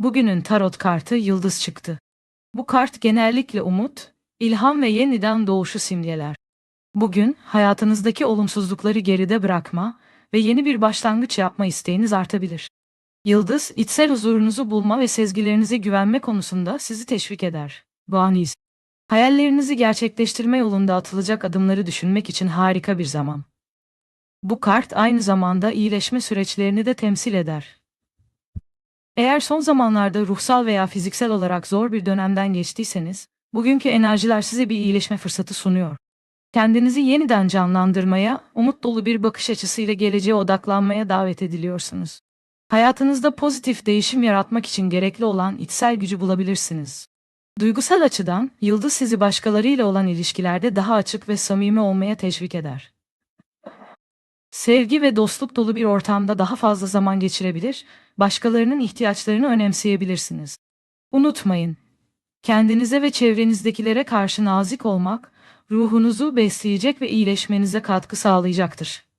Bugünün tarot kartı yıldız çıktı. Bu kart genellikle umut, ilham ve yeniden doğuşu simgeler. Bugün hayatınızdaki olumsuzlukları geride bırakma ve yeni bir başlangıç yapma isteğiniz artabilir. Yıldız, içsel huzurunuzu bulma ve sezgilerinize güvenme konusunda sizi teşvik eder. Bu. Hayallerinizi gerçekleştirme yolunda atılacak adımları düşünmek için harika bir zaman. Bu kart aynı zamanda iyileşme süreçlerini de temsil eder. Eğer son zamanlarda ruhsal veya fiziksel olarak zor bir dönemden geçtiyseniz, bugünkü enerjiler size bir iyileşme fırsatı sunuyor. Kendinizi yeniden canlandırmaya, umut dolu bir bakış açısıyla geleceğe odaklanmaya davet ediliyorsunuz. Hayatınızda pozitif değişim yaratmak için gerekli olan içsel gücü bulabilirsiniz. Duygusal açıdan, yıldız sizi başkalarıyla olan ilişkilerde daha açık ve samimi olmaya teşvik eder. Sevgi ve dostluk dolu bir ortamda daha fazla zaman geçirebilir, başkalarının ihtiyaçlarını önemseyebilirsiniz. Unutmayın, kendinize ve çevrenizdekilere karşı nazik olmak, ruhunuzu besleyecek ve iyileşmenize katkı sağlayacaktır.